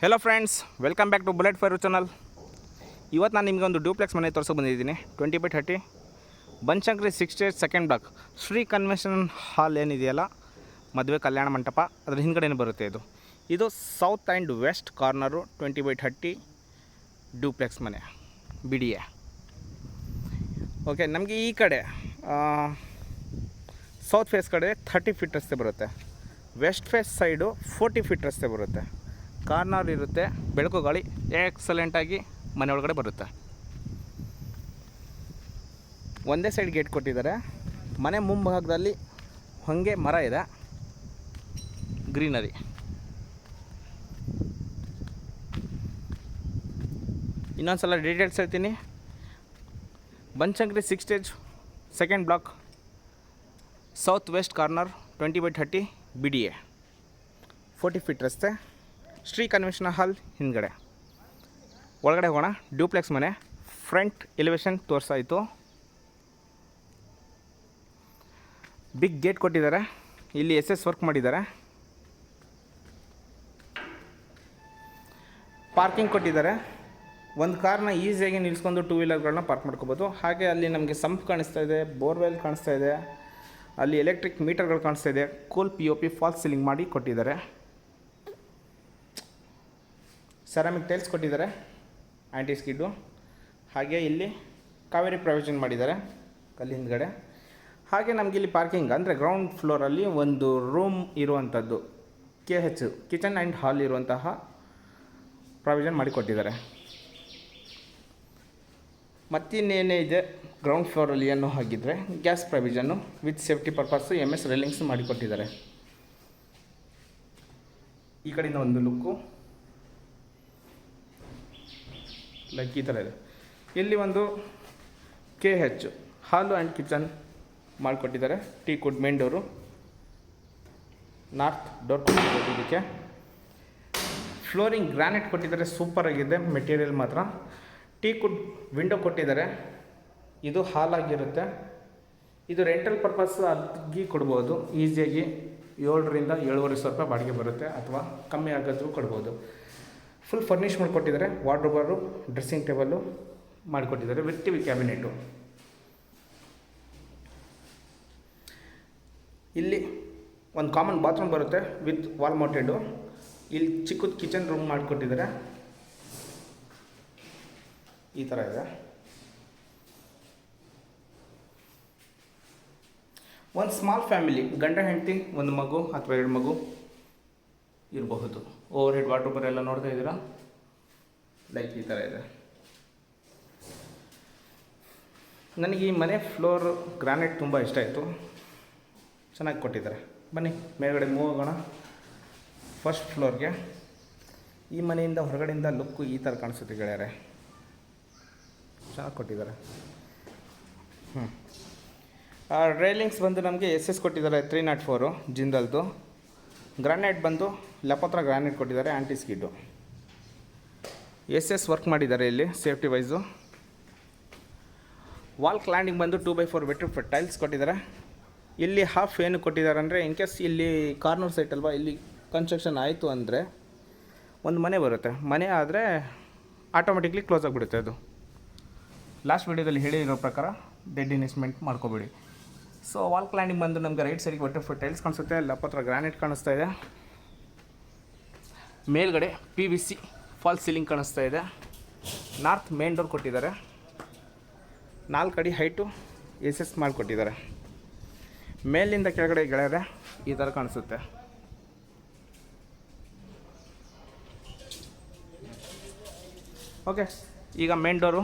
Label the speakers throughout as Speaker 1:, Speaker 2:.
Speaker 1: Hello friends welcome back to Bullet Fire channel ಇವತ್ತು ನಾನು ನಿಮಗೆ ಒಂದು ಡ್ಯೂಪ್ಲೆಕ್ಸ್ ಮನೆ ತೋರಿಸೋ ಬಂದಿದ್ದೀನಿ. Twenty by thirty Banashankari sixty eight second block Shri convention hall ಏನಿದೆಯಲ್ಲ? ಮದುವೆ ಕಲ್ಯಾಣ ಮಂಟಪ. ಅದ್ರ ಹಿಂದ್ಗಡೆನೇ ಬರುತ್ತೆ ಇದು. ಇದು south and west corner twenty by thirty duplex ಮನೆ. ಬಿ ಡಿ ಎ ಓಕೆ ನಮಗೆ ಈ ಕಡೆ ಸೌತ್ ಫೇಸ್ ಕಡೆ ಥರ್ಟಿ ಫೀಟ್ ರಸ್ತೆ ಬರುತ್ತೆ. West face side forty feet ರಸ್ತೆ ಬರುತ್ತೆ. ಕಾರ್ನರ್ ಇರುತ್ತೆ. ಬೆಳಕು ಗಾಳಿ ಎಕ್ಸಲೆಂಟಾಗಿ ಮನೆ ಒಳಗಡೆ ಬರುತ್ತೆ. ಒಂದೇ ಸೈಡ್ ಗೇಟ್ ಕೊಟ್ಟಿದ್ದಾರೆ. ಮನೆ ಮುಂಭಾಗದಲ್ಲಿ ಹೊಂಗೆ ಮರ ಇದೆ. ಗ್ರೀನರಿ ಇನ್ನೊಂದು ಸಲ ಡೀಟೇಲ್ಸ್ ಹೇಳ್ತೀನಿ. Banashankari six stage second block south west corner twenty by thirty B D A forty feet ರಸ್ತೆ. ಶ್ರೀ ಕನ್ವೆನ್ಷನ್ ಹಾಲ್ ಹಿಂದ್ಗಡೆ. ಒಳಗಡೆ ಹೋಗೋಣ. ಡ್ಯೂಪ್ಲೆಕ್ಸ್ ಮನೆ. ಫ್ರಂಟ್ ಎಲಿವೇಶನ್ ತೋರಿಸಾಯಿತು. ಬಿಗ್ ಗೇಟ್ ಕೊಟ್ಟಿದ್ದಾರೆ. ಇಲ್ಲಿ ಎಸ್ ಎಸ್ ವರ್ಕ್ ಮಾಡಿದ್ದಾರೆ. ಪಾರ್ಕಿಂಗ್ ಕೊಟ್ಟಿದ್ದಾರೆ. ಒಂದು ಕಾರ್ನ ಈಸಿಯಾಗಿ ನಿಲ್ಲಿಸ್ಕೊಂಡು ಟೂ ವೀಲರ್ಗಳನ್ನ ಪಾರ್ಕ್ ಮಾಡ್ಕೋಬೋದು. ಹಾಗೆ ಅಲ್ಲಿ ನಮಗೆ ಸಂಪ್ ಕಾಣಿಸ್ತಾ ಇದೆ, ಬೋರ್ವೆಲ್ ಕಾಣಿಸ್ತಾ ಇದೆ. ಅಲ್ಲಿ ಎಲೆಕ್ಟ್ರಿಕ್ ಮೀಟರ್ಗಳು ಕಾಣಿಸ್ತಾ ಇದೆ. Cool P O P false ceiling ಮಾಡಿ ಕೊಟ್ಟಿದ್ದಾರೆ. ಸೆರಾಮಿಕ್ ಟೈಲ್ಸ್ ಕೊಟ್ಟಿದ್ದಾರೆ ಆ್ಯಂಟಿ ಸ್ಕಿಡ್ಡು ಹಾಗೆ ಇಲ್ಲಿ ಕಾವೇರಿ ಪ್ರೊವಿಷನ್ ಮಾಡಿದ್ದಾರೆ ಕಲ್ಲಿ ಹಿಂದ್ಗಡೆ. ಹಾಗೆ ನಮಗೆ ಇಲ್ಲಿ ಪಾರ್ಕಿಂಗ್ ಅಂದರೆ ಗ್ರೌಂಡ್ ಫ್ಲೋರಲ್ಲಿ ಒಂದು ರೂಮ್ ಇರುವಂಥದ್ದು K H kitchen and hall ಇರುವಂತಹ ಪ್ರಾವಿಷನ್ ಮಾಡಿಕೊಟ್ಟಿದ್ದಾರೆ. ಮತ್ತಿನ್ನೇನೇ ಇದೆ ಗ್ರೌಂಡ್ ಫ್ಲೋರಲ್ಲಿ ಏನೋ ಹಾಗಿದ್ರೆ gas provision with safety purpose M S railings ಮಾಡಿಕೊಟ್ಟಿದ್ದಾರೆ. ಈ ಕಡೆಯಿಂದ ಒಂದು ಲುಕ್ಕು ಲೈಕ್ ಈ ಥರ ಇದೆ. ಇಲ್ಲಿ ಒಂದು K H hall and kitchen ಮಾಡಿಕೊಟ್ಟಿದ್ದಾರೆ. Teak wood main door north door ಕೊಟ್ಟಿದ್ದಾರೆ ಇದಕ್ಕೆ ಫ್ಲೋರಿಂಗ್ ಗ್ರಾನೈಟ್ ಕೊಟ್ಟಿದ್ದಾರೆ. ಸೂಪರ್ ಆಗಿದೆ. ಮೆಟೀರಿಯಲ್ ಮಾತ್ರ. ಟೀ ಕುಡ್ ವಿಂಡೋ ಕೊಟ್ಟಿದ್ದಾರೆ. ಇದು ಹಾಲ್ ಆಗಿರುತ್ತೆ ಇದು ರೆಂಟಲ್ ಪರ್ಪಸ್ ಅದ್ಗಿ ಕೊಡ್ಬೋದು. ಈಸಿಯಾಗಿ ಏಳರಿಂದ ಏಳುವರೆ ಸಾವಿರ ರೂಪಾಯಿ ಬಾಡಿಗೆ ಬರುತ್ತೆ ಅಥವಾ ಕಮ್ಮಿ ಆಗೋದ್ರೂ ಕೊಡ್ಬೋದು. ಫುಲ್ ಫರ್ನಿಷ್ ಮಾಡಿಕೊಟ್ಟಿದ್ದಾರೆ ವಾರ್ಡ್ರೋಬರು ಡ್ರೆಸ್ಸಿಂಗ್ ಟೇಬಲ್ಲು ಮಾಡಿಕೊಟ್ಟಿದ್ದಾರೆ ವಿತ್ ಟಿ ವಿ ಕ್ಯಾಬಿನೆಟು ಇಲ್ಲಿ ಒಂದು ಕಾಮನ್ ಬಾತ್ರೂಮ್ ಬರುತ್ತೆ ವಿತ್ ವಾಲ್ ಮೌಂಟೆಡು ಇಲ್ಲಿ ಚಿಕ್ಕದು ಕಿಚನ್ ರೂಮ್ ಮಾಡಿಕೊಟ್ಟಿದ್ದಾರೆ. ಈ ಥರ ಇದೆ. ಒಂದು ಸ್ಮಾಲ್ ಫ್ಯಾಮಿಲಿ ಗಂಡ ಹೆಂಡತಿ, ಒಂದು ಮಗು ಅಥವಾ ಎರಡು ಮಗು ಇರಬಹುದು. ಓವರ್ ಹೆಡ್ ವಾಟರ್ ಎಲ್ಲ ನೋಡ್ತಾ ಇದ್ದೀರಾ? ಲೈಕ್ ಈ ಥರ ಇದೆ. ನನಗೆ ಈ ಮನೆ ಫ್ಲೋರ್ ಗ್ರಾನೈಟ್ ತುಂಬ ಇಷ್ಟ ಆಯಿತು. ಚೆನ್ನಾಗಿ ಕೊಟ್ಟಿದ್ದಾರೆ. ಬನ್ನಿ ಮೇಲ್ಗಡೆ ಮೂವ್ ಆಗೋಣ. ಫಸ್ಟ್ ಫ್ಲೋರ್ಗೆ ಈ ಮನೆಯಿಂದ ಹೊರಗಡೆಯಿಂದ ಲುಕ್ಕು ಈ ಥರ ಕಾಣಿಸುತ್ತೆ ಗೆಳೆಯರೆ. ಚೆನ್ನಾಗಿ ಕೊಟ್ಟಿದ್ದಾರೆ. ಹ್ಞೂ ರೈಲಿಂಗ್ಸ್ ಬಂದು ನಮಗೆ ಎಸ್ ಎಸ್ ಕೊಟ್ಟಿದ್ದಾರೆ ತ್ರೀ ನಾಟ್ ಫೋರು ಜಿಂದಲ್ದು ಗ್ರಾನೈಟ್ ಬಂದು ಲೆಪತ್ರ ಗ್ರಾನೈಟ್ ಕೊಟ್ಟಿದ್ದಾರೆ anti skid S S work ಮಾಡಿದ್ದಾರೆ ಇಲ್ಲಿ ಸೇಫ್ಟಿ ವೈಸು ವಾಲ್ ಕ್ಲ್ಯಾಂಡಿಂಗ್ ಬಂದು two by four better tiles ಕೊಟ್ಟಿದ್ದಾರೆ. ಇಲ್ಲಿ ಹಾಫ್ ಏನು ಕೊಟ್ಟಿದ್ದಾರೆ ಅಂದರೆ ಇನ್ ಕೇಸ್ ಇಲ್ಲಿ ಕಾರ್ನರ್ ಸೈಟ್ ಅಲ್ವಾ, ಇಲ್ಲಿ ಕನ್ಸ್ಟ್ರಕ್ಷನ್ ಆಯಿತು ಅಂದರೆ ಒಂದು ಮನೆ ಬರುತ್ತೆ. ಮನೆ ಆದರೆ ಆಟೋಮೆಟಿಕ್ಲಿ ಕ್ಲೋಸ್ ಆಗಿಬಿಡುತ್ತೆ ಅದು. ಲಾಸ್ಟ್ ವೀಡಿಯೋದಲ್ಲಿ ಹೇಳಿರೋ ಪ್ರಕಾರ ಡೆಡ್ ಇನ್ವೆಸ್ಟ್ಮೆಂಟ್ ಮಾಡ್ಕೋಬೇಡಿ. ಸೊ ವಾಲ್ ಕ್ಲೈಂಡಿಂಗ್ ಬಂದು ನಮಗೆ ರೈಟ್ ಸೈಡಿಗೆ ಫುಟ್ ಟೈಲ್ಸ್ ಕಾಣಿಸುತ್ತೆ. ಲಪ್ಪತ್ರ ಗ್ರಾನೈಟ್ ಕಾಣಿಸ್ತಾ ಇದೆ. ಮೇಲ್ಗಡೆ P V C false ceiling ಕಾಣಿಸ್ತಾ ಇದೆ. ನಾರ್ತ್ ಮೇನ್ ಡೋರ್ ಕೊಟ್ಟಿದ್ದಾರೆ. ನಾಲ್ಕು ಅಡಿ ಹೈಟು ಎಸ್ ಮಾಡಿಕೊಟ್ಟಿದ್ದಾರೆ ಮೇಲಿಂದ ಕೆಳಗಡೆ ಗೆಳೆಯರೆ, ಈ ಥರ ಕಾಣಿಸುತ್ತೆ. ಓಕೆ ಈಗ ಮೇನ್ ಡೋರು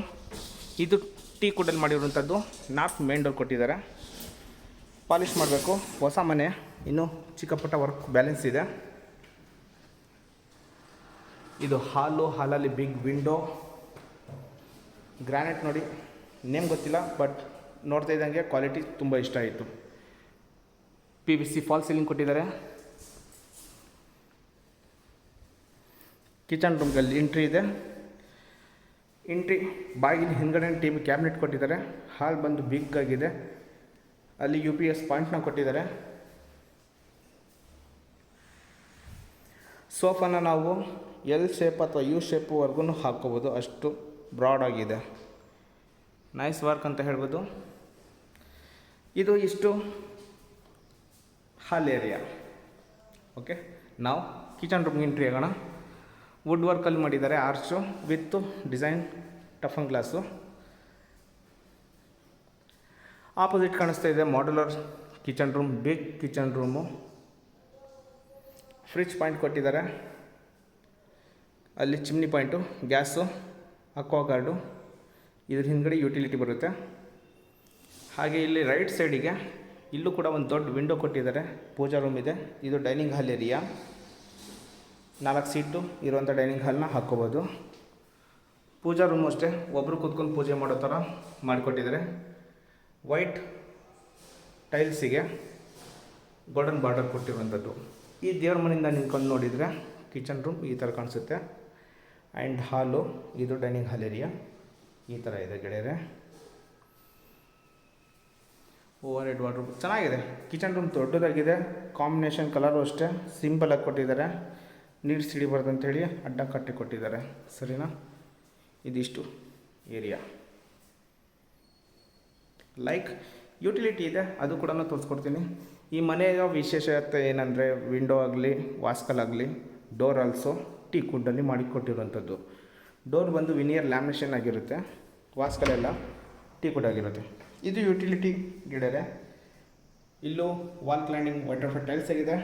Speaker 1: ಇದು ಟೀ ಕುಡಲ್ಲಿ ಮಾಡಿರುವಂಥದ್ದು. ನಾರ್ತ್ ಮೇನ್ ಡೋರ್ ಕೊಟ್ಟಿದ್ದಾರೆ. ಪಾಲಿಷ್ ಮಾಡಬೇಕು. ಹೊಸ ಮನೆ, ಇನ್ನೂ ಚಿಕ್ಕ ಪುಟ್ಟ ವರ್ಕ್ ಬ್ಯಾಲೆನ್ಸ್ ಇದೆ. ಇದು ಹಾಲು, ಹಾಲಲ್ಲಿ ಬಿಗ್ ವಿಂಡೋ ಗ್ರಾನೈಟ್ ನೋಡಿ ನೇಮ್ ಗೊತ್ತಿಲ್ಲ ಬಟ್ ನೋಡ್ತಾ ಇದ್ದಂಗೆ ಕ್ವಾಲಿಟಿ ತುಂಬ ಇಷ್ಟ ಆಯಿತು. P V C false ceiling ಕೊಟ್ಟಿದ್ದಾರೆ. ಕಿಚನ್ ರೂಮ್ಗಲ್ಲಿ ಎಂಟ್ರಿ ಇದೆ. ಎಂಟ್ರಿ ಬಾಗಿಲು ಹಿಂದ್ಗಡೆ ವಿ ಕ್ಯಾಬಿನೆಟ್ ಕೊಟ್ಟಿದ್ದಾರೆ. ಹಾಲ್ ಬಂದು ಬಿಗ್ ಆಗಿದೆ. ಅಲ್ಲಿ ಯು ಪಿ ಎಸ್ ಪಾಯಿಂಟ್ನ ಕೊಟ್ಟಿದ್ದಾರೆ. ಸೋಫಾನ ನಾವು ಎಲ್ ಶೇಪ್ ಅಥವಾ ಯು ಶೇಪ್ವರೆಗೂ ಹಾಕ್ಕೋಬೋದು. ಅಷ್ಟು ಬ್ರಾಡ್ ಆಗಿದೆ. ನೈಸ್ ವರ್ಕ್ ಅಂತ ಹೇಳ್ಬೋದು. ಇದು ಇಷ್ಟು ಹಾಲ್ ಏರಿಯಾ ಓಕೆ ನಾವು ಕಿಚನ್ ರೂಮ್ ಎಂಟ್ರಿ ಆಗೋಣ. ವುಡ್ ವರ್ಕಲ್ಲಿ ಮಾಡಿದ್ದಾರೆ arch with design toughen glass opposite ಕಾಣಿಸ್ತಾ ಇದೆ modular kitchen room big kitchen room fridge point ಕೊಟ್ಟಿದ್ದಾರೆ. ಅಲ್ಲಿ chimney point gas aqua guard ಇದ್ರ ಹಿಂದ್ಗಡೆ ಯುಟಿಲಿಟಿ ಬರುತ್ತೆ. ಹಾಗೆ ಇಲ್ಲಿ ರೈಟ್ ಸೈಡಿಗೆ ಇಲ್ಲೂ ಕೂಡ ಒಂದು ದೊಡ್ಡ ವಿಂಡೋ ಕೊಟ್ಟಿದ್ದಾರೆ, ಪೂಜಾ ರೂಮ್ ಇದೆ. ಇದು ಡೈನಿಂಗ್ ಹಾಲ್ ಏರಿಯಾ ನಾಲ್ಕು ಸೀಟು ಇರುವಂಥ ಡೈನಿಂಗ್ ಹಾಲ್ನ ಹಾಕ್ಕೋಬೋದು. ಪೂಜಾ ರೂಮು ಅಷ್ಟೇ ಒಬ್ಬರು ಕೂತ್ಕೊಂಡು ಪೂಜೆ ಮಾಡೋ ಥರ ಮಾಡಿಕೊಟ್ಟಿದ್ದಾರೆ. ವೈಟ್ ಟೈಲ್ಸಿಗೆ ಗೋಲ್ಡನ್ ಬಾರ್ಡರ್ ಕೊಟ್ಟಿರುವಂಥದ್ದು. ಈ ದೇವ್ರ ಮನೆಯಿಂದ ನಿಂತ್ಕೊಂಡು ನೋಡಿದರೆ ಕಿಚನ್ ರೂಮ್ ಈ ಥರ ಕಾಣಿಸುತ್ತೆ. ಆ್ಯಂಡ್ ಹಾಲು ಇದು ಡೈನಿಂಗ್ ಹಾಲ್ ಏರಿಯಾ ಈ ಥರ ಇದೆ ಗೆಳೆಯರೆ. ಓವರ್ ಹೆಡ್ ವಾಟ್ರೂಮ್ ಚೆನ್ನಾಗಿದೆ. ಕಿಚನ್ ರೂಮ್ ದೊಡ್ಡದಾಗಿದೆ. ಕಾಂಬಿನೇಷನ್ ಕಲರು ಅಷ್ಟೇ. ಸಿಂಪಲಾಗಿ ಕೊಟ್ಟಿದ್ದಾರೆ. ನೀರು ಸಿಡಿಬಾರ್ದು ಅಂತೇಳಿ ಅಡ್ಡ ಕಟ್ಟಿ ಕೊಟ್ಟಿದ್ದಾರೆ. ಸರಿನಾ? ಇದಿಷ್ಟು ಏರಿಯಾ ಲೈಕ್ ಯುಟಿಲಿಟಿ ಇದೆ, ಅದು ಕೂಡ ತೋರಿಸ್ಕೊಡ್ತೀನಿ. ಈ ಮನೆಯ ವಿಶೇಷತೆ ಏನಂದರೆ ವಿಂಡೋ ಆಗಲಿ, ವಾಸ್ಕಲ್ ಆಗಲಿ ಡೋರ್ ಆಲ್ಸೋ ಟೀ ಕುಡ್ಡಲ್ಲಿ ಮಾಡಿಕೊಟ್ಟಿರುವಂಥದ್ದು ಡೋರ್ ಬಂದು ವಿನಿಯರ್ ಲ್ಯಾಮಿನೇಷನ್ ಆಗಿರುತ್ತೆ. ವಾಸ್ಕಲೆಲ್ಲ ಟೀ ಕುಡ್ ಆಗಿರುತ್ತೆ. ಇದು ಯುಟಿಲಿಟಿ ಗಿಡರೆ. ಇಲ್ಲೂ ವಾಲ್ ಕ್ಲೈಂಡಿಂಗ್ ವಾಟರ್ ಟೈಲ್ಸ್ ಆಗಿದೆ.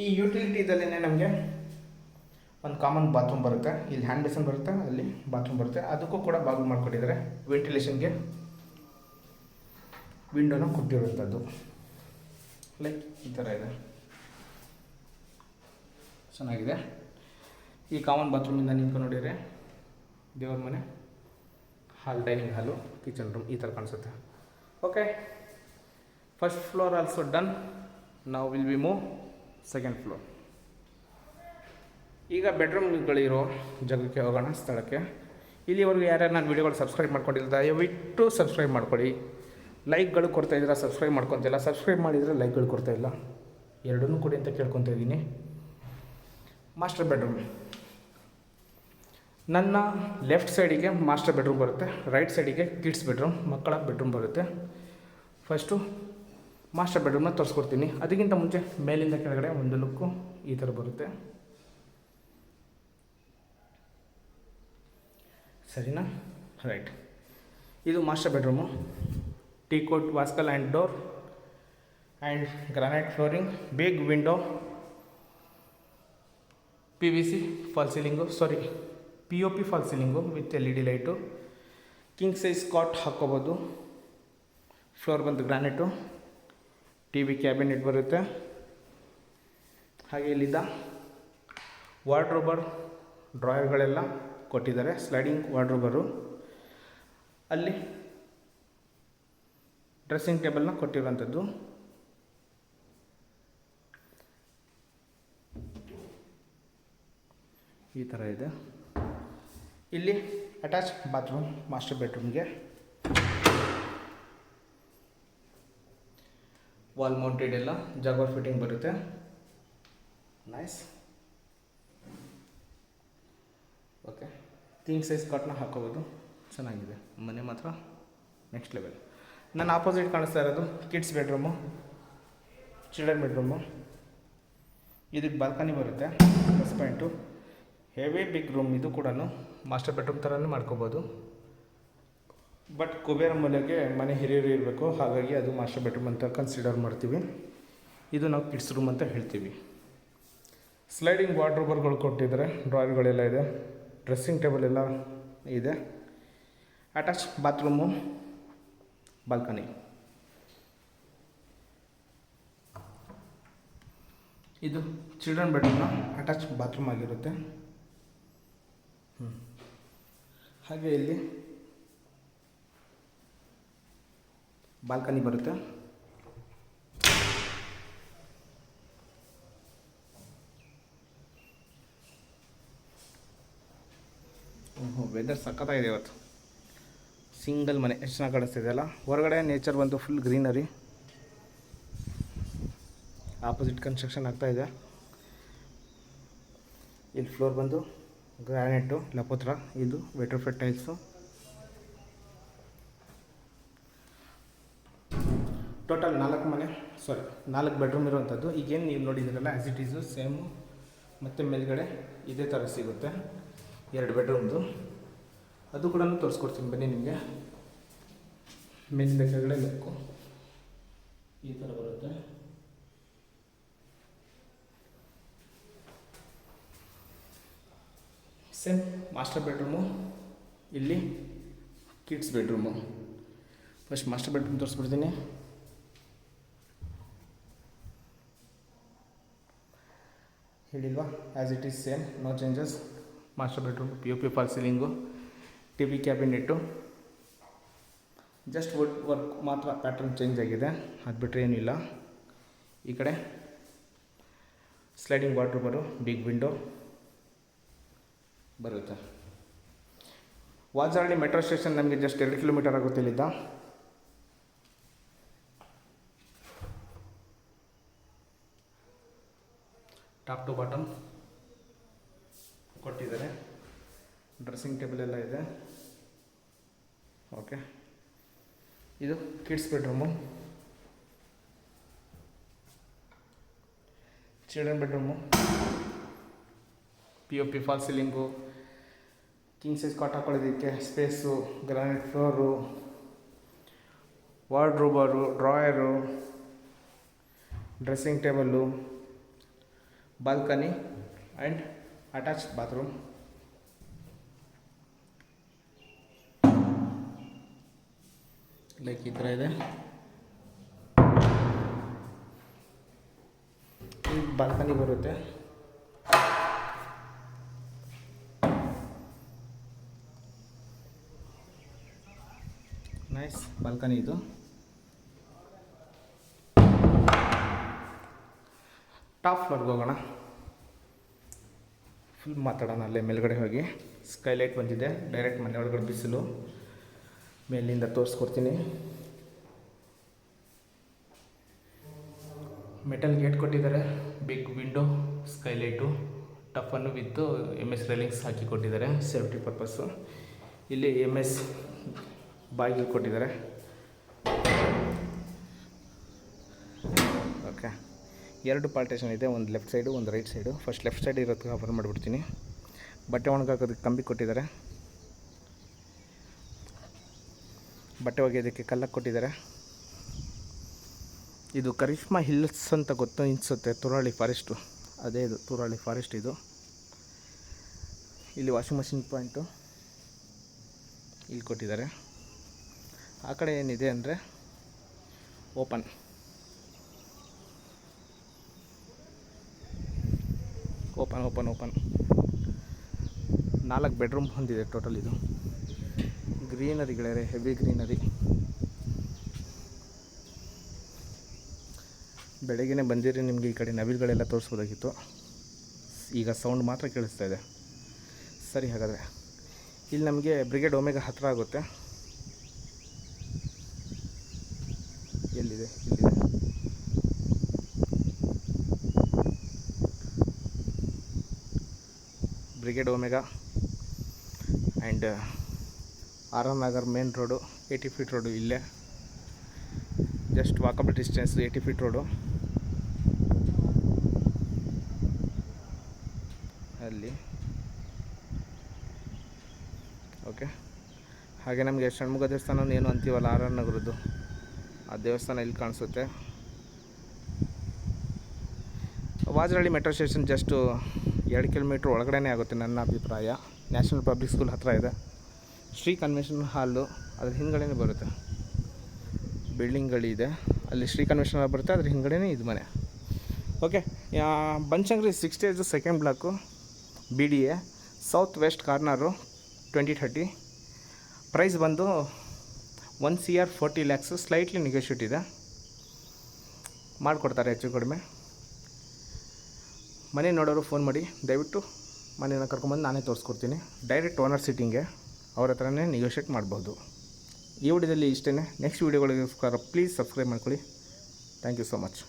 Speaker 1: ಈ ಯುಟಿಲಿಟಿದಲ್ಲೇ ನಮಗೆ ಒಂದು ಕಾಮನ್ ಬಾತ್ರೂಮ್ ಬರುತ್ತೆ. ಇಲ್ಲಿ ಹ್ಯಾಂಡ್ ಬೇಸನ್ ಬರುತ್ತೆ, ಅಲ್ಲಿ ಬಾತ್ರೂಮ್ ಬರುತ್ತೆ. ಅದಕ್ಕೂ ಕೂಡ ಬಾಗಿಲು ಮಾಡಿಕೊಟ್ಟಿದ್ದಾರೆ. ವೆಂಟಿಲೇಷನ್ಗೆ ವಿಂಡೋನ ಕೊಟ್ಟಿರುವಂಥದ್ದು. ಲೈಕ್ ಈ ಥರ ಇದೆ. ಚೆನ್ನಾಗಿದೆ. ಈ ಕಾಮನ್ ಬಾತ್ರೂಮಿಂದ ನಿಂತ್ಕೊಂಡು ನೋಡಿದರೆ ದೇವ್ರ ಮನೆ hall dining hall kitchen room ಈ ಥರ ಕಾಣಿಸುತ್ತೆ. Okay first floor also done ನಾವು will be move second floor ಈಗ ಬೆಡ್ರೂಮ್ಗಳಿರೋ ಜಾಗಕ್ಕೆ ಹೋಗೋಣ ಸ್ಥಳಕ್ಕೆ. ಇಲ್ಲಿವರೆಗೂ ಯಾರ್ಯಾರು ನಾನು ವೀಡಿಯೋಗಳು ಸಬ್ಸ್ಕ್ರೈಬ್ ಮಾಡ್ಕೊಂಡಿಲ್ಲ ದಯವಿಟ್ಟು ಸಬ್ಸ್ಕ್ರೈಬ್ ಮಾಡ್ಕೊಳ್ಳಿ ಲೈಕ್ಗಳು ಕೊಡ್ತಾ ಇದ್ದೀರಾ, ಸಬ್ಸ್ಕ್ರೈಬ್ ಮಾಡ್ಕೊತಿಲ್ಲ ಸಬ್ಸ್ಕ್ರೈಬ್ ಮಾಡಿದರೆ ಲೈಕ್ಗಳು ಕೊಡ್ತಾ ಇಲ್ಲ. ಎರಡನ್ನೂ ಕೊಡಿ ಅಂತ ಕೇಳ್ಕೊತಾ ಇದ್ದೀನಿ. Master bedroom. ನನ್ನ ಲೆಫ್ಟ್ ಸೈಡಿಗೆ ಮಾಸ್ಟರ್ ಬೆಡ್ರೂಮ್ ಬರುತ್ತೆ, ರೈಟ್ ಸೈಡಿಗೆ ಕಿಡ್ಸ್ ಬೆಡ್ರೂಮ್, ಮಕ್ಕಳ ಬೆಡ್ರೂಮ್ ಬರುತ್ತೆ. ಫಸ್ಟು ಮಾಸ್ಟರ್ ಬೆಡ್ರೂಮ್ನ ತೋರಿಸ್ಕೊಡ್ತೀನಿ. ಅದಕ್ಕಿಂತ ಮುಂಚೆ ಮೇಲಿಂದ ಕೆಳಗಡೆ ಒಂದು ಲುಕ್ಕು ಈ ಥರ ಬರುತ್ತೆ. ಸರಿನಾ? ರೈಟ್. ಇದು master bedroom. Teak coat ವಾಸ್ಕಲ್ and door and granite flooring big window P V C false ceiling sorry P O P false ceiling with L E D light king size cot ಹಾಕ್ಕೋಬೋದು. Floor ಬಂದು granite T V cabinet ಬರುತ್ತೆ. ಹಾಗೆ ಇಲ್ಲಿದ್ದ ವಾರ್ಡ್ರೋಬರ್ ಡ್ರಾಯರ್ಗಳೆಲ್ಲ ಕೊಟ್ಟಿದ್ದಾರೆ. Sliding ವಾರ್ಡ್ರೋಬರು ಅಲ್ಲಿ dressing ಟೇಬಲ್ನ ಕೊಟ್ಟಿರುವಂಥದ್ದು. ಈ ಥರ ಇದೆ. ಇಲ್ಲಿ ಅಟ್ಯಾಚ್ ಬಾತ್ರೂಮ್, ಮಾಸ್ಟರ್ ಬೆಡ್ರೂಮ್ಗೆ. ವಾಲ್ ಮೌಂಟೆಡ್ ಎಲ್ಲ ಜಾಗರ್ ಫಿಟ್ಟಿಂಗ್ ಬರುತ್ತೆ. ನೈಸ್ ಓಕೆ ಕಿಂಗ್ ಸೈಜ್ ಕಟ್ನ ಹಾಕೋಬೋದು. ಚೆನ್ನಾಗಿದೆ. ಮನೆ ಮಾತ್ರ ನೆಕ್ಸ್ಟ್ ಲೆವೆಲ್ ನನ್ನ ಆಪೋಸಿಟ್ ಕಾಣಿಸ್ತಾ ಇರೋದು ಕಿಡ್ಸ್ ಬೆಡ್ರೂಮು ಚಿಲ್ಡ್ರನ್ ಬೆಡ್ರೂಮು ಇದಕ್ಕೆ ಬಾಲ್ಕನಿ ಬರುತ್ತೆ plus point heavy big room ಇದು ಕೂಡ ಮಾಸ್ಟರ್ ಬೆಡ್ರೂಮ್ ಥರನೂ ಮಾಡ್ಕೋಬೋದು. ಬಟ್ ಕುಬೇರ ಮನೆಗೆ ಮನೆ ಹಿರಿಯರು ಇರಬೇಕು, ಹಾಗಾಗಿ ಅದು ಮಾಸ್ಟರ್ ಬೆಡ್ರೂಮ್ ಅಂತ ಕನ್ಸಿಡರ್ ಮಾಡ್ತೀವಿ. ಇದು ನಾವು ಕಿಡ್ಸ್ ರೂಮ್ ಅಂತ ಹೇಳ್ತೀವಿ. ಸ್ಲೈಡಿಂಗ್ ವಾರ್ಡ್ರೋಬರ್ಗಳು ಕೊಟ್ಟಿದ್ದಾರೆ ಡ್ರಾಯರ್ಗಳೆಲ್ಲ ಇದೆ. ಡ್ರೆಸ್ಸಿಂಗ್ ಟೇಬಲ್ ಎಲ್ಲ ಇದೆ. ಅಟ್ಯಾಚ್ ಬಾತ್ರೂಮು ಬಾಲ್ಕನಿ ಇದು ಚಿಲ್ಡ್ರನ್ ಬೆಡ್ರೂಮ್ನ ಅಟ್ಯಾಚ್ ಬಾತ್ರೂಮ್ ಆಗಿರುತ್ತೆ. ಹಾಗೆ ಇಲ್ಲಿ ಬಾಲ್ಕನಿ ಬರುತ್ತೆ. ವೆದರ್ ಸಖತ್ತಾಗಿದೆ ಇವತ್ತು. ಸಿಂಗಲ್ ಮನೆ, ಎಷ್ಟು ಚೆನ್ನಾಗಿ ಕಾಣಿಸ್ತಿದೆ ಅಲ್ಲ? ಹೊರಗಡೆ ನೇಚರ್ ಬಂದು ಫುಲ್ ಗ್ರೀನರಿ ಆಪೋಸಿಟ್ ಕನ್ಸ್ಟ್ರಕ್ಷನ್ ಆಗ್ತಾ ಇದೆ. ಇಲ್ಲಿ ಫ್ಲೋರ್ ಬಂದು ಗ್ರಾನೈಟು ಲಪೋತ್ರ ಇದು ವೆಟ್ರೋಫೆಟ್ ಟೈಲ್ಸು ಟೋಟಲ್ ನಾಲ್ಕು ಮನೆ ಸಾರಿ ನಾಲ್ಕು ಬೆಡ್ರೂಮ್ ಇರುವಂಥದ್ದು ಈಗೇನು ನೀವು ನೋಡಿದ್ದೀರಲ್ಲ ಆ್ಯಸ್ ಇಟ್ ಈಸು ಸೇಮು ಮತ್ತು ಮೇಲ್ಗಡೆ ಇದೇ ಥರ ಸಿಗುತ್ತೆ. ಎರಡು ಬೆಡ್ರೂಮ್ದು ಅದು ಕೂಡ ತೋರಿಸ್ಕೊಡ್ತೀನಿ. ಬನ್ನಿ ನಿಮಗೆ. ಮೇಲಿಂದ ಕೆಳಗಡೆ ಬೇಕು. ಈ ಥರ ಬರುತ್ತೆ. ಸೇಮ್ ಮಾಸ್ಟರ್ ಬೆಡ್ರೂಮು ಇಲ್ಲಿ kids bedroom first master bedroom ತೋರಿಸ್ಬಿಡ್ತೀನಿ. ಹೇಳಿಲ್ವಾ? As it is same no changes master bedroom P U P false ceiling T V cabinet just wood work ಮಾತ್ರ ಪ್ಯಾಟ್ರನ್ ಚೇಂಜ್ ಆಗಿದೆ. ಅದು ಬಿಟ್ಟರೆ ಏನಿಲ್ಲ ಈ ಕಡೆ ಸ್ಲೈಡಿಂಗ್ ವಾಟ್ರ್ ಬರು ಬಿಗ್ ವಿಂಡೋ ಬರುತ್ತೆ. ವಾಜಾರಳ್ಳಿ ಮೆಟ್ರೋ ಸ್ಟೇಷನ್ ನಮಗೆ ಜಸ್ಟ್ ಎರಡು ಕಿಲೋಮೀಟರ್ ಆಗುತ್ತೆ ಇಲ್ಲಿದ್ದ ಟಾಪ್ ಟು ಬಾಟಮ್ ಕೊಟ್ಟಿದ್ದಾರೆ ಡ್ರೆಸ್ಸಿಂಗ್ ಟೇಬಲ್ ಎಲ್ಲ ಇದೆ. ಓಕೆ ಇದು kids bedroom children bedroom P O P false ceiling king size cot ಹಾಕೊಳ್ಳೋದಕ್ಕೆ space granite floor wardrobe drawer dressing table balcony and attached bathroom like ಈ ಥರ ಇದೆ. Balcony ಬರುತ್ತೆ. Nice balcony ಇದು. Top ಫ್ಲೋರ್ಗೆ ಹೋಗೋಣ. ಫುಲ್ ಮಾತಾಡೋಣ ಅಲ್ಲೇ ಮೇಲ್ಗಡೆ ಹೋಗಿ. ಸ್ಕೈಲೈಟ್ ಬಂದಿದೆ. ಡೈರೆಕ್ಟ್ ಮನೆ ಒಳಗಡೆ ಬಿಸಿಲು. ಮೇಲಿಂದ ತೋರಿಸ್ಕೊಡ್ತೀನಿ. ಮೆಟಲ್ ಗೇಟ್ ಕೊಟ್ಟಿದ್ದಾರೆ big window skylight toughen with M S railings ಹಾಕಿ ಕೊಟ್ಟಿದ್ದಾರೆ ಸೇಫ್ಟಿ ಪರ್ಪಸ್ಸು ಇಲ್ಲಿ ಎಂ ಎಸ್ ಬಾಗಿಲು ಕೊಟ್ಟಿದ್ದಾರೆ. ಓಕೆ ಎರಡು ಪಾರ್ಟೇಷನ್ ಇದೆ, ಒಂದು ಲೆಫ್ಟ್ ಸೈಡು ಒಂದು right side first left side ಇರೋದಕ್ಕೆ ಆಫರ್ ಮಾಡಿಬಿಡ್ತೀನಿ. ಬಟ್ಟೆ ಒಣಗಾಕೋದಕ್ಕೆ ಕಂಬಿ ಕೊಟ್ಟಿದ್ದಾರೆ. ಬಟ್ಟೆ ಒಗೆಯೋದಕ್ಕೆ ಕಲ್ಲಕ್ಕೆ ಕೊಟ್ಟಿದ್ದಾರೆ. ಇದು ಕರಿಷ್ಮಾ ಹಿಲ್ಸ್ ಅಂತ ಗೊತ್ತು ಅನಿಸುತ್ತೆ, ತುರಾಳಿ ಫಾರೆಸ್ಟು. ಅದೇ ಇದು, ತುರಾಳಿ ಫಾರೆಸ್ಟ್ ಇದು. ಇಲ್ಲಿ ವಾಷಿಂಗ್ ಮಷಿನ್ ಪಾಯಿಂಟು ಇಲ್ಲಿ ಕೊಟ್ಟಿದ್ದಾರೆ. ಆ ಕಡೆ ಏನಿದೆ ಅಂದರೆ ಓಪನ್. Open open open. ನಾಲ್ಕು ಬೆಡ್ರೂಮ್ ಹೊಂದಿದೆ ಟೋಟಲ್ ಇದು. ಗ್ರೀನರಿಗಳೇ ಹೆವಿ ಗ್ರೀನರಿ. ಬೆಳಗ್ಗೆ ಬಂದಿರಿ ನಿಮಗೆ ಈ ಕಡೆ ನವಿಲುಗಳೆಲ್ಲ ತೋರಿಸ್ಬೋದಾಗಿತ್ತು. ಈಗ ಸೌಂಡ್ ಮಾತ್ರ ಕೇಳಿಸ್ತಾ ಇದೆ. ಸರಿ ಹಾಗಾದರೆ, ಇಲ್ಲಿ ನಮಗೆ ಬ್ರಿಗೇಡ್ ಒಮೆಗ ಹತ್ತಿರ ಆಗುತ್ತೆ. ಎಲ್ಲಿದೆ ಇಲ್ಲಿದೆ Brigade Omega and R R Nagar main road eighty feet road ಇಲ್ಲೇ. Just walkable distance eighty feet road. ಅಲ್ಲಿ. ಓಕೆ ಹಾಗೆ ನಮಗೆ ಷಣ್ಮುಖ ದೇವಸ್ಥಾನ ಏನು ಅಂತೀವಲ್ಲ, ಆರ್ ಆರ್ ನಗರದ್ದು. ಆ ದೇವಸ್ಥಾನ ಇಲ್ಲಿ ಕಾಣಿಸುತ್ತೆ. ವಾಜರಹಳ್ಳಿ ಮೆಟ್ರೋ ಸ್ಟೇಷನ್ ಜಸ್ಟು ಎರಡು ಕಿಲೋಮೀಟ್ರ್ ಒಳಗಡೆ ಆಗುತ್ತೆ ನನ್ನ ಅಭಿಪ್ರಾಯ. ನ್ಯಾಷನಲ್ ಪಬ್ಲಿಕ್ ಸ್ಕೂಲ್ ಹತ್ತಿರ ಇದೆ. ಶ್ರೀ ಕನ್ವೆನ್ಷನ್ ಹಾಲು ಅದ್ರ ಹಿಂದ್ಗಡೆ ಬರುತ್ತೆ. ಬಿಲ್ಡಿಂಗ್ಗಳಿದೆ. ಅಲ್ಲಿ ಶ್ರೀ ಕನ್ವೆನ್ಷನ್ ಹಾಲ್ ಬರುತ್ತೆ, ಅದ್ರ ಹಿಂದ್ಗಡೆನೇ ಇದು ಮನೆ. Okay Banashankari six stage second block B D A south west corner twenty thirty price ಬಂದು one C R forty lakhs slightly negotiate ಇದೆ. ಮಾಡಿಕೊಡ್ತಾರೆ ಹೆಚ್ಚು ಕಡಿಮೆ. ಮನೆ ನೋಡೋರು ಫೋನ್ ಮಾಡಿ, ದಯವಿಟ್ಟು ಮನೇನ ಕರ್ಕೊಂಬಂದು ನಾನೇ ತೋರಿಸ್ಕೊಡ್ತೀನಿ. ಡೈರೆಕ್ಟ್ ಓನರ್ ಸಿಟ್ಟಿಂಗೆ ಅವ್ರ ಹತ್ರನೇ ನೆಗೋಷಿಯೇಟ್ ಮಾಡ್ಬೋದು. ಈ ವಿಡಿಯೋದಲ್ಲಿ ಇಷ್ಟೇ ನೆಕ್ಸ್ಟ್ ವೀಡಿಯೋಗಳಿಗೋಸ್ಕರ ಪ್ಲೀಸ್ ಸಬ್ಸ್ಕ್ರೈಬ್ ಮಾಡ್ಕೊಳ್ಳಿ. Thank you so much